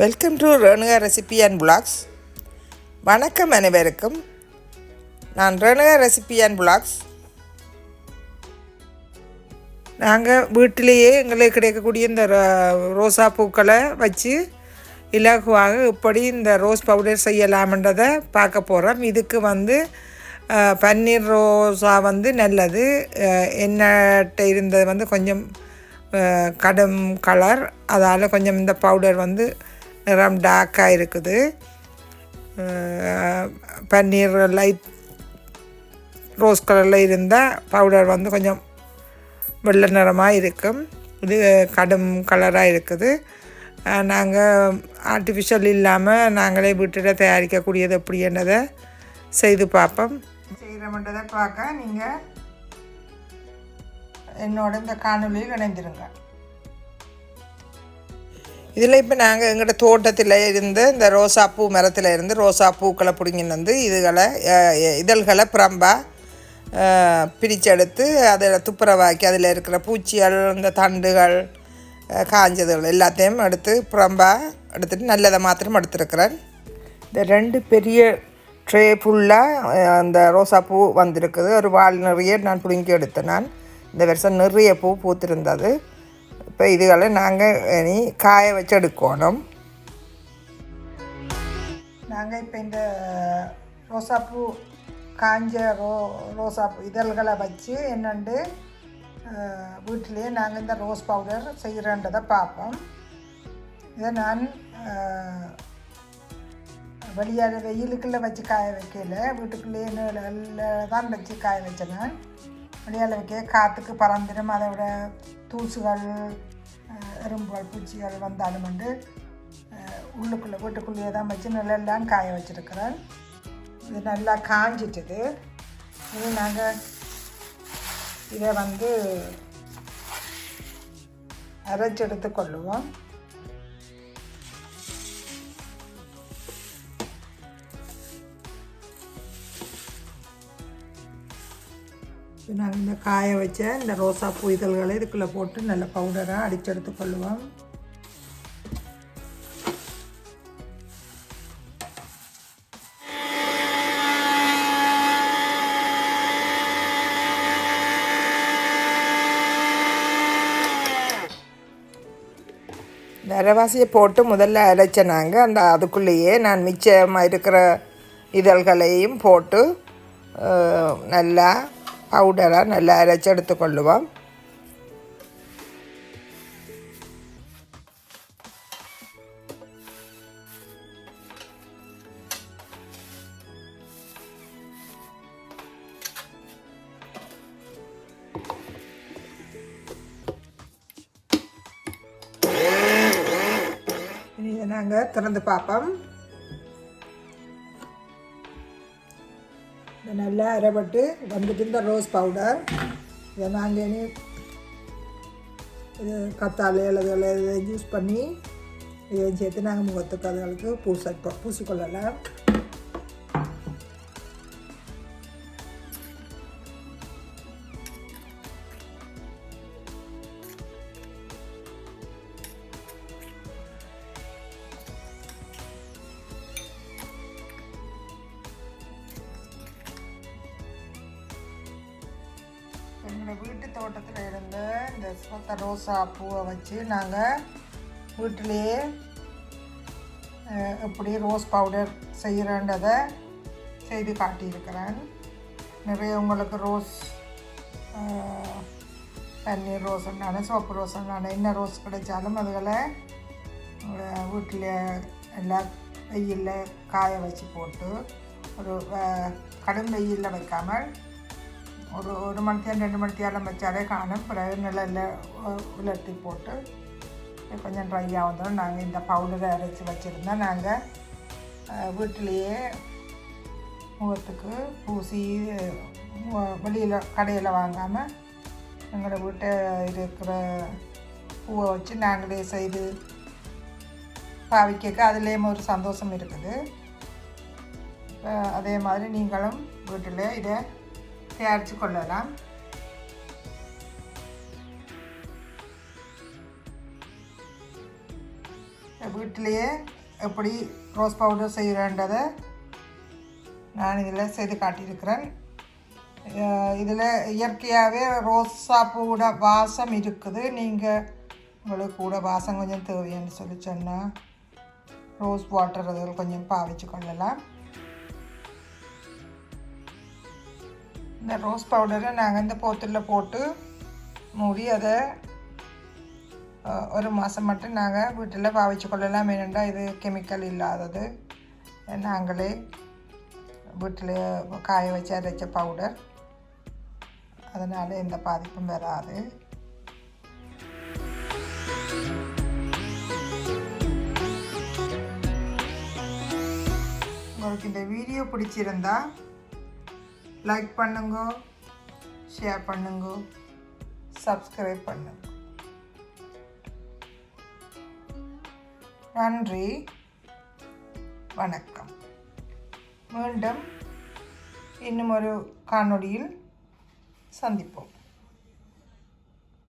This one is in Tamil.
Welcome to Renuka recipe and blogs வணக்கம் அனைவருக்கும். நான் ரேணுகா ரெசிபி அண்ட் பிளாக்ஸ் நாங்கள் வீட்டிலேயே எங்களுக்கு கிடைக்கக்கூடிய இந்த ரோசா பூக்களை வச்சு இலகுவாக எப்படி இந்த ரோஸ் பவுடர் செய்யலாம்ன்றதை பார்க்க போகிறோம் இதுக்கு வந்து பன்னீர் ரோஸா வந்து நல்லது. என்னட்ட இருந்தது வந்து கொஞ்சம் கடும் கலர் அதால் கொஞ்சம் இந்த பவுடர் வந்து நிறம் டார்க்காக இருக்குது. பன்னீர் லைட் ரோஸ் கலரில் இருந்தால் பவுடர் வந்து கொஞ்சம் வெள்ளை நிறமாக இருக்கும். இது கடும் கலராக இருக்குது. நாங்கள் ஆர்டிஃபிஷியல் இல்லாமல் நாங்களே வீட்டில் தயாரிக்கக்கூடியது எப்படின்றதை செய்து பார்ப்போம். செய்கிறோம்ன்றதை பார்க்க நீங்கள் என்னோட இந்த காணொலியில் இணைந்திருங்க. இதில் இப்போ நாங்கள் எங்கள்கிட்ட தோட்டத்தில் இருந்து இந்த ரோசா பூ மரத்தில் இருந்து ரோசா பூக்களை பிடுங்கின்னு வந்து இதுகளை இதழ்களை பிரம்பா அஹ், பிரிச்செடுத்து அதில் துப்புரவாக்கி அதில் இருக்கிற பூச்சிகள் இந்த தண்டுகள் காஞ்சதுகள் எல்லாத்தையும் எடுத்து பிரம்பா எடுத்துகிட்டு நல்லதை மாத்திரம் எடுத்துருக்கிறேன். இந்த ரெண்டு பெரிய ட்ரே ஃபுல்லாக அந்த ரோசா பூ வந்திருக்குது. ஒரு வால் நிறைய நான் பிடுங்கி எடுத்தேன் நான். இந்த வருஷம் நிறைய பூ பூத்திருந்தது. இப்போ இதுகளை நாங்கள் இனி காய வச்சு எடுக்கணும் நாங்கள் இப்போ இந்த ரோசாப்பூ காஞ்ச ரோ ரோசாப்பூ இதழ்களை வச்சு என்னண்டு வீட்டிலேயே நாங்கள் இந்த ரோஸ் பவுடர் செய்கிறன்றதை பார்ப்போம் இதை நான் வெளியாக வெயிலுக்குள்ளே வச்சு காய வைக்கல வீட்டுக்குள்ளேயே தான் வச்சு காய வச்சேன் நான் வெளியால் வைக்க காற்றுக்கு பறந்துடும் அதை விட தூசுகள் எறும்புகள் பூச்சிகள் வந்தாலும் வந்து உள்ளுக்குள்ளே வீட்டுக்குள்ளேயே தான் வச்சு நிழல்லாம் காய வச்சுருக்கிறேன் இது நல்லா காஞ்சிட்டுது. இது நாங்கள் இதை வந்து அரைச்செடுத்து கொள்ளுவோம் ஸோ நாங்கள் இந்த காய வச்ச இந்த ரோசா பூ இதழ்களை இதுக்குள்ளே போட்டு நல்ல பவுடராக அடிச்செடுத்து கொள்ளுவோம். இந்த போட்டு முதல்ல அரைச்சினாங்க அந்த அதுக்குள்ளேயே நான் மிச்சமாக இருக்கிற இதழ்களையும் போட்டு நல்லா பவுடராக நல்லா அரைச்செடுத்து கொள்ளுவோம். இதை நாங்கள் திறந்து பார்ப்போம். இது நல்லா அரைப்பட்டு வந்துட்டு இந்த ரோஸ் பவுடர். இதை நாங்கள் இனி இது கத்தாழை அல்லது இதை யூஸ் பண்ணி இதை சேர்த்து நாங்கள் முகத்துக்கு அதுகளுக்கு பூச பூசிக்கொள்ளலாம். எங்களோட வீட்டு தோட்டத்தில் இருந்த இந்த சொத்த ரோசா பூவை வச்சு நாங்கள் வீட்டிலேயே எப்படி ரோஸ் பவுடர் செய்கிறன்றதை செய்து காட்டியிருக்கிறேன். நிறைய உங்களுக்கு ரோஸ் தண்ணீர் பன்னீர் ரோஸ்னாலும் சோப்பு ரோஸ்னாலும் என்ன ரோஸ் கிடைச்சாலும் அதுகளை வீட்டில் எல்லாம் வெயிலில் காய வச்சு போட்டு ஒரு கடும் வெயிலில் வைக்காமல் ஒரு ஒரு மணித்தியாலம் ரெண்டு மணித்தியாலம் வச்சாலே காணும் பிறகு நிழலில் உலர்த்தி போட்டு கொஞ்சம் ட்ரை ஆகுதோம் நாங்கள் இந்த பவுடரை அரைச்சி வச்சுருந்தோம் நாங்கள் வீட்டிலையே முகத்துக்கு பூசி வெளியில் கடையில் வாங்காமல் எங்களோட வீட்டை இருக்கிற பூவை வச்சு நாங்களே செய்து பாவிக்க அதுலேயும் ஒரு சந்தோஷம் இருக்குது அதே மாதிரி நீங்களும் வீட்டில் இதை தயாரித்து கொள்ளலாம் வீட்டிலேயே எப்படி ரோஸ் பவுடர் செய்கிறேன்றதை நான் இதில் செய்து காட்டியிருக்கிறேன் இதில் இயற்கையாகவே ரோஸா பூவோட வாசம் இருக்குது நீங்கள் உங்களுக்கு கூட வாசம் கொஞ்சம் தேவைன்னு சொல்லி சொன்னால் ரோஸ் வாட்டர் அதில் கொஞ்சம் பாவிச்சு கொள்ளலாம் இந்த ரோஸ் பவுடரை நாங்கள் இந்த போத்தலில் போட்டு மூடி அதை ஒரு மாதம் மட்டும் நாங்கள் வீட்டில் பாவிச்சு கொள்ளலாம். ஏனென்றால் இது கெமிக்கல் இல்லாதது. நாங்களே வீட்டில் காய வச்சு அரைச்ச பவுடர். அதனால் எந்த பாதிப்பும் வராது. உங்களுக்கு இந்த வீடியோ பிடிச்சிருந்தா லைக் பண்ணுங்க ஷேர் பண்ணுங்க சப்ஸ்கிரைப் பண்ணுங்க. நன்றி வணக்கம். மீண்டும் இன்னும் ஒரு காணொளியில் சந்திப்போம்.